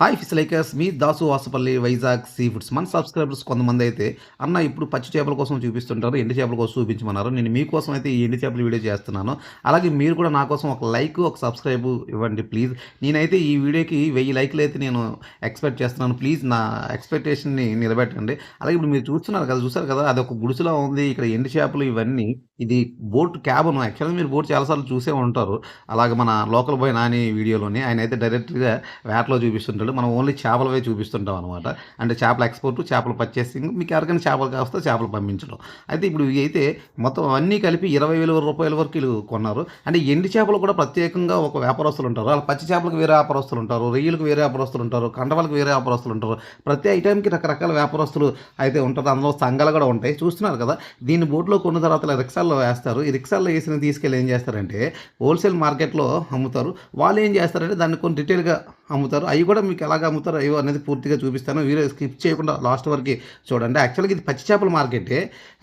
Hi fish likers మీ Dasu Vasapalli Vizag sea foods. మన subscribers కొంతమంది అయితే అన్న ఇప్పుడు పచ్చి చేపల కోసం చూపిస్తుంటారు ఎండి చేపల కోసం చూపించమన్నారు. నేను మీకోసం అయితే ఈ ఎండి చేపల వీడియో చేస్తున్నాను. అలాగే మీరు కూడా నా కోసం ఒక లైక్ ఒక సబ్స్క్రైబ్ ఇవ్వండి ప్లీజ్. నేనైతే ఈ వీడియోకి వెయ్యి లైక్లు అయితే నేను ఎక్స్పెక్ట్ చేస్తున్నాను. ప్లీజ్ నా ఎక్స్పెక్టేషన్ని నిలబెట్టండి. అలాగే ఇప్పుడు మీరు చూస్తున్నారు కదా చూసారు కదా అది ఒక గుడిసెలా ఉంది. ఇక్కడ ఎండి చేపలు ఇవన్నీ ఇది బోట్ క్యాబ్ యాక్చువల్గా మీరు బోట్ చాలాసార్లు చూసే ఉంటారు. అలాగే మన లోకల్ బాయ్ నాని వీడియోలోని ఆయన అయితే డైరెక్ట్గా వేటలో చూపిస్తుంటాడు. మనం ఓన్లీ చేపలవే చూపిస్తుంటాం అనమాట. అంటే చేపల ఎక్స్పోర్ట్ చేపల పర్చేసింగ్ మీకు ఎవరికైనా చేపలు కావస్తే చేపలు పంపించడం. అయితే ఇప్పుడు ఇవి అయితే మొత్తం అన్నీ కలిపి ఇరవై వేల రూపాయల వరకు వీళ్ళు కొన్నారు. అంటే ఎండి చేపలు కూడా ప్రత్యేకంగా ఒక వ్యాపారస్తులు ఉంటారు. అలా పచ్చి చేపలకు వేరే వ్యాపారస్తులు ఉంటారు. రొయ్యలకు వేరే వ్యాపారస్తులు ఉంటారు. కండవాళ్ళకి వేరే వ్యాపారస్తులు ఉంటారు. ప్రతి ఐటెంకి రకరకాల వ్యాపారస్తులు అయితే ఉంటారు. అందులో సంఘాలు కూడా ఉంటాయి. చూస్తున్నారు కదా? దీన్ని బోట్లో కొన్న తర్వాత ఇలా రిక్షాల్లో వేస్తారు. ఈ రిక్షాల్లో వేసిన తీసుకెళ్ళి ఏం చేస్తారంటే హోల్సేల్ మార్కెట్లో అమ్ముతారు. వాళ్ళు ఏం చేస్తారంటే దాన్ని కొన్ని డీటెయిల్గా అమ్ముతారు. అవి కూడా మీకు ఎలాగ అమ్ముతారు అవి అనేది పూర్తిగా చూపిస్తాను. వీడియో స్కిప్ చేయకుండా లాస్ట్ వరకు చూడండి. యాక్చువల్గా ఇది పచ్చి చేపల మార్కెటే.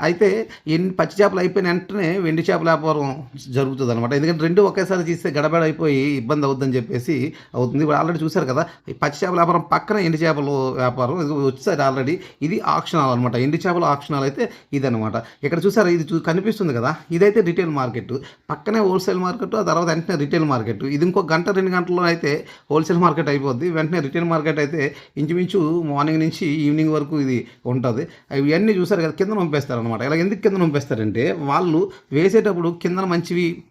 అయితే ఎన్ని పచ్చి చేపలు అయిపోయిన వెంటనే వెండి చేపల వ్యాపారం జరుగుతుంది అనమాట ఎందుకంటే రెండు ఒకేసారి తీస్తే గడబడ అయిపోయి ఇబ్బంది అవుతుందని చెప్పేసి అవుతుంది. ఇప్పుడు ఆల్రెడీ చూశారు కదా ఈ పచ్చి చేపల వ్యాపారం పక్కన ఎండి చేపల వ్యాపారం. ఇది వచ్చేసారి ఆల్రెడీ ఇది ఆక్షనాలు అనమాట ఎండి చేపల ఆక్షణాలు అయితే ఇదనమాట ఇక్కడ చూసారు ఇది కనిపిస్తుంది కదా ఇదైతే రిటైల్ మార్కెట్. పక్కనే హోల్సేల్ మార్కెట్ ఆ తర్వాత వెంటనే రిటైల్ మార్కెట్. ఇది ఇంకో గంట రెండు గంటల్లో అయితే హోల్సేల్ మార్కెట్ అయిపోద్ది. వెంటనే రిటైల్ మార్కెట్ అయితే ఇంచుమించు మార్నింగ్ నుంచి ఈవినింగ్ వరకు ఇది ఉంటుంది. ఇవన్నీ చూసారు కదా కింద పంపేస్తారు అనమాట ఇలా ఎందుకు కింద పంపేస్తారంటే వాళ్ళు వేసేటప్పుడు కింద మంచివి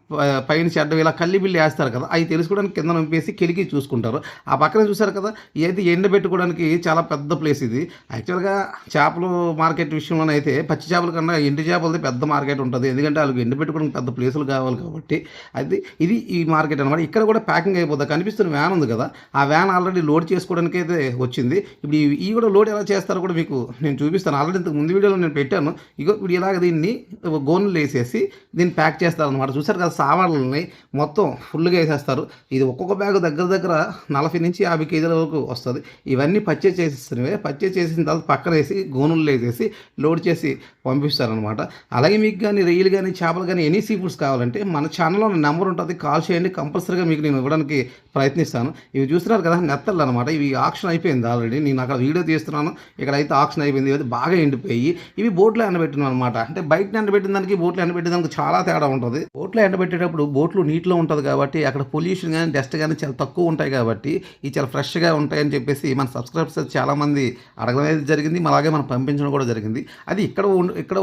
పైన చెడ్డవి ఇలా కల్లిబిల్లి వేస్తారు కదా అవి తెలుసుకోవడానికి కింద నింపేసి కెలికి చూసుకుంటారు. ఆ పక్కన చూసారు కదా అయితే ఎండబెట్టుకోవడానికి చాలా పెద్ద ప్లేస్ ఇది. యాక్చువల్గా చేపలు మార్కెట్ విషయంలోనే అయితే పచ్చి చేపల కన్నా ఎండు చేపలది పెద్ద మార్కెట్ ఉంటుంది. ఎందుకంటే వాళ్ళకి ఎండబెట్టుకోవడానికి పెద్ద ప్లేసులు కావాలి కాబట్టి. అది ఇది ఈ మార్కెట్ అనమాట ఇక్కడ కూడా ప్యాకింగ్ అయిపోతుంది కనిపిస్తున్న వ్యాన్ ఉంది కదా ఆ వ్యాన్ ఆల్రెడీ లోడ్ చేసుకోవడానికి అయితే వచ్చింది. ఇప్పుడు ఈ- కూడా లోడ్ ఎలా చేస్తారో కూడా మీకు నేను చూపిస్తాను. ఆల్రెడీ ఇంతకు ముందు వీడియోలో నేను పెట్టాను. ఇగో ఇప్పుడు ఇలాగ దీన్ని గోన్లు వేసేసి దీన్ని ప్యాక్ చేస్తారనమాట చూసారు కదా సామాన్లని మొత్తం ఫుల్గా వేసేస్తారు. ఇది ఒక్కొక్క బ్యాగ్ దగ్గర దగ్గర నలభై నుంచి యాభై కేజీల వరకు వస్తుంది. ఇవన్నీ పర్చేజ్ చేసేస్తున్నవే పర్చేజ్ చేసిన తర్వాత పక్కన వేసి గోనులు వేసేసి లోడ్ చేసి పంపిస్తారనమాట అలాగే మీకు కానీ రొయ్యలు కానీ చేపలు కానీ ఎనీ సీ ఫుడ్స్ కావాలంటే మన ఛానల్లో నెంబర్ ఉంటుంది. కాల్ చేయండి. కంపల్సరీగా మీకు నేను ఇవ్వడానికి ప్రయత్నిస్తాను. ఇవి చూస్తున్నారు కదా నెత్తలు అనమాట ఇవి ఆక్షన్ అయిపోయింది ఆల్రెడీ. నేను అక్కడ వీడియో తీస్తున్నాను. ఇక్కడ అయితే ఆక్షన్ అయిపోయింది. ఇవి బాగా ఎండిపోయి ఇవి బోట్లో ఎండబెట్టినాం అనమాట అంటే బయట ఎండబెట్టిన దానికి బోట్లో ఎండబెట్టిన దానికి చాలా తేడా ఉంటుంది. బోట్లో ఎండబెట్టేటప్పుడు బోట్లు నీటిలో ఉంటుంది కాబట్టి అక్కడ పొల్యూషన్ కానీ డస్ట్ కానీ చాలా తక్కువ ఉంటాయి కాబట్టి ఇవి చాలా ఫ్రెష్గా ఉంటాయని చెప్పేసి మన సబ్స్క్రైబర్స్ చాలామంది అడగడం అనేది జరిగింది. అలాగే మనం పంపించడం కూడా జరిగింది. అది ఇక్కడ ఇక్కడ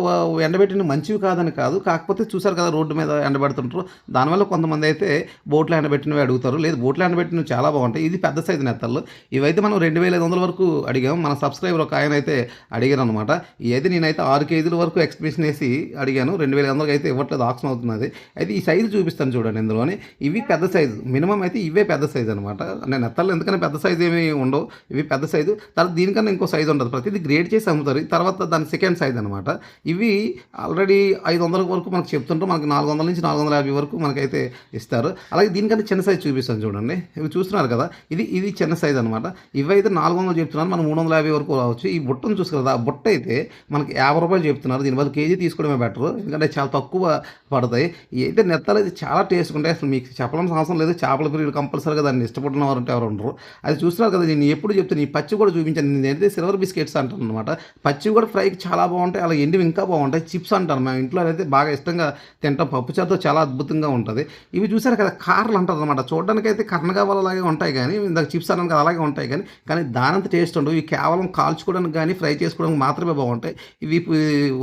ఎండబెట్టిన మంచివి కాదని కాదు. కాకపోతే చూసారు కదా రోడ్డు మీద ఎండబెడుతుంటారు. దానివల్ల కొంతమంది అయితే బోట్లో ఎండబెట్టినవి అడుగుతారు. లేదు బోట్లో ఎండబెట్టినవి చాలా బాగుంటాయి. ఇది పెద్ద సైజు నెత్తళ్ళు. ఇవైతే మనం రెండు వేల ఐదు వందల వరకు అడిగాము మన సబ్స్క్రైబర్ ఒక ఆయన అయితే అడిగారు అనమాట ఇదైతే నేనైతే ఆరు కేజీల వరకు ఎక్స్ప్రెషన్ వేసి అడిగాను. రెండు వేల ఐదు వందలకి అయితే ఇవ్వట్లేదు ఆప్షన్ అవుతున్నది. అయితే ఈ సైజు చూపిస్తాను చూడండి ఇందులోనే. ఇవి పెద్ద సైజు. మినిమం అయితే ఇవే పెద్ద సైజు అనమాట నేను నెత్తలు ఎందుకంటే పెద్ద సైజు ఏమి ఉండవు. ఇవి పెద్ద సైజు. తర్వాత దీనికన్నా ఇంకో సైజు ఉండదు ప్రతిదీ గ్రేడ్ చేసి అమ్ముతారు. తర్వాత దాని సెకండ్ సైజ్ అనమాట ఇవి ఆల్రెడీ ఐదు వందల వరకు మనకు చెప్తుంటారు. మనకి నాలుగు వందల నుంచి నాలుగు వందల యాభై వరకు మనకైతే ఇస్తారు. అలాగే దీనికన్నా చిన్న సైజు చూపిస్తాను చూడండి. ఇవి చూస్తున్నారు కదా? ఇది ఇది చిన్న సైజ్ అనమాట ఇవైతే నాలుగు వందలు చెప్తున్నారు. మనం మూడు వందల యాభై వరకు రావచ్చు. ఈ బుట్టను చూసుకోరు కదా ఆ బుట్ట అయితే మనకి యాభై రూపాయలు చెప్తున్నారు. దీని బదులు కేజీ తీసుకోవడమే బెటర్. ఎందుకంటే చాలా తక్కువ పడతాయి. అయితే నెత్తలు అయితే చాలా టేస్ట్ ఉంటాయి. అసలు మీకు చెప్పడం అవసరం లేదు. చేపల ప్రియులు కంపల్సరీగా దాన్ని ఇష్టపడిన వారు ఉంటే ఎవరు ఉండరు. అది చూస్తున్నారు కదా నేను ఎప్పుడు చెప్తాను ఈ పచ్చి కూడా చూపించాను. నేను అయితే సిల్వర్ బిస్కెట్స్ అంటాను అనమాట పచ్చి కూడా ఫ్రైకి చాలా బాగుంటాయి. అలా ఎండివి ఇంకా బాగుంటాయి. చిప్స్ అంటారు మేము ఇంట్లో అయితే బాగా ఇష్టంగా తింటాం. పప్పు చేతో చాలా అద్భుతంగా ఉంటుంది. ఇవి చూసారు కదా కార్లు అంటారు అనమాట చూడడానికి అయితే కర్ణగావాల అలాగే ఉంటాయి కానీ ఇందాక చిప్స్ అన్నాను కదా అలాగే ఉంటాయి కానీ కానీ దానంత టేస్ట్ ఉండవు. ఇవి కేవలం కాల్చుకోవడానికి కానీ ఫ్రై చేసుకోవడానికి మాత్రమే బాగుంటాయి. ఇవి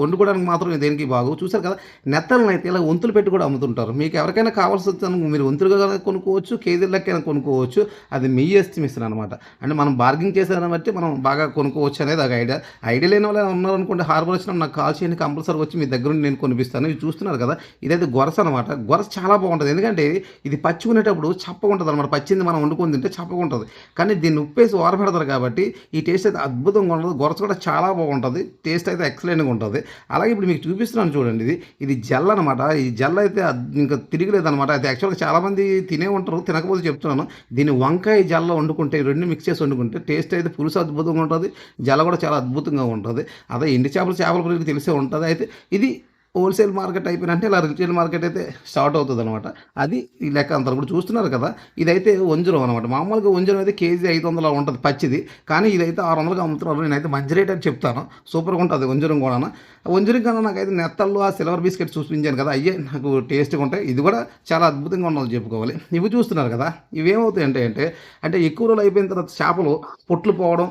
వండుకోవడానికి మాత్రం దేనికి బాగు చూసారు కదా నెత్తలను అయితే ఇలా వంతులు పెట్టి కూడా అమ్ముతుంటారు. మీకు ఎవరికైనా కావాల్సి వస్తే మీరు వంతులుగా కొనుక్కోవచ్చు కేజీల లెక్కన కొనుక్కోవచ్చు అది మీ ఎస్టిమేషన్ అనమాట అంటే మనం బార్గింగ్ చేసేదాన్ని బట్టి మనం బాగా కొనుక్కోవచ్చు అనేది ఒక ఐడియా. ఐడియా లేని వాళ్ళు ఉన్నారనుకుంటే హార్బర్ వచ్చిన నాకు కాల్ చేయండి కంపల్సరీ వచ్చి మీ దగ్గర నుండి నేను కొనిపిస్తాను. ఇవి చూస్తున్నారు కదా ఇదైతే గొరస అనమాట గొరస చాలా బాగుంటుంది. ఎందుకంటే ఇది పచ్చుకునేటప్పుడు చప్పగా ఉంటుంది అనమాట పచ్చింది మనం వండుకొని తింటే చప్పగా ఉంటుంది కానీ దీన్ని ఉప్పేసి ఓరపెడతారు కాబట్టి ఈ టేస్ట్ అయితే అద్భుతంగా ఉంటుంది. గొరస కూడా చాలా బాగుంటుంది. టేస్ట్ అయితే ఎక్సలెంట్గా ఉంటుంది. అలాగే ఇప్పుడు మీకు చూపిస్తున్నాను చూడండి ఇది. ఇది జెల్ అనమాట ఈ జెల్ అయితే ఇంకా తిరిగిలేదు అనమాట అది యాక్చువల్గా చాలామంది తినే ఉంటారు. తినకపోతే చెప్తున్నాను. దీన్ని వంకాయ జల్ల వండుకుంటే రెండు మిక్స్ చేసి వండుకుంటే టేస్ట్ అయితే పులుసు అద్భుతంగా ఉంటుంది. జల కూడా చాలా అద్భుతంగా ఉంటుంది. అదే ఎండి చేపలు చేపల పులుసు తెలిసే ఉంటుంది. అయితే ఇది హోల్సేల్ మార్కెట్ అయిపోయినంటే ఇలా రిటైల్ మార్కెట్ అయితే స్టార్ట్ అవుతుంది అనమాట అది ఈ లెక్క అంతా కూడా చూస్తున్నారు కదా. ఇదైతే వంజరం అనమాట మామూలుగా వంజరం అయితే కేజీ ఐదు వందల ఉంటుంది పచ్చిది. కానీ ఇదైతే ఆరు వందలుగా అమ్ముతున్నారు. నేనైతే మంచి రేట్ అని చెప్తాను. సూపర్గా ఉంటుంది వంజరం కూడా. వంజరం కన్నా నాకైతే నెత్తల్లో ఆ సిల్వర్ బిస్కెట్ చూపించాను కదా. అయ్యే నాకు టేస్ట్గా ఉంటాయి. ఇది కూడా చాలా అద్భుతంగా ఉన్నది చెప్పుకోవాలి. ఇవి చూస్తున్నారు కదా. ఇవేమవుతాయి అంటే అంటే ఎక్కువ రోజులు అయిపోయిన తర్వాత చేపలు పొట్లు పోవడం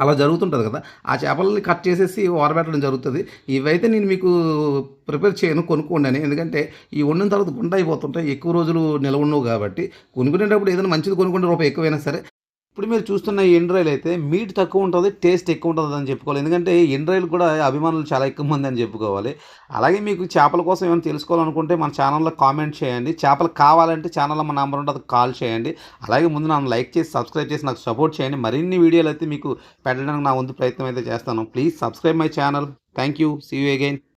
అలా జరుగుతుంటుంది కదా. ఆ చేపలని కట్ చేసేసి ఓరబెట్టడం జరుగుతుంది. ఇవైతే నేను మీకు ప్రిపేర్ చేయను కొనుక్కోండి అని ఎందుకంటే ఈ వండిన తర్వాత గుండైపోతుంటాయి. అయిపోతుంటాయి ఎక్కువ రోజులు నిలవ ఉండవు కాబట్టి. కొనుక్కునేటప్పుడు ఏదైనా మంచిది కొనుక్కుంటే రూపాయి ఎక్కువైనా సరే ఇప్పుడు మీరు చూస్తున్న ఈ ఎండ్రాయిల్ అయితే మీట్ తక్కువ ఉంటుంది టేస్ట్ ఎక్కువ ఉంటుంది అని చెప్పుకోవాలి. ఎందుకంటే ఎండ్రాయిల్ కూడా అభిమానులు చాలా ఎక్కువ మంది అని చెప్పుకోవాలి. అలాగే మీకు చేపల కోసం ఏమైనా తెలుసుకోవాలనుకుంటే మన ఛానల్లో కామెంట్ చేయండి. చేపలు కావాలంటే ఛానల్లో మన నెంబర్ ఉంటుంది కాల్ చేయండి. అలాగే ముందు నన్ను లైక్ చేసి సబ్స్క్రైబ్ చేసి నాకు సపోర్ట్ చేయండి. మరిన్ని వీడియోలు అయితే మీకు పెట్టడానికి నా ముందు ప్రయత్నం అయితే చేస్తాను. Please subscribe my channel. Thank you. See you again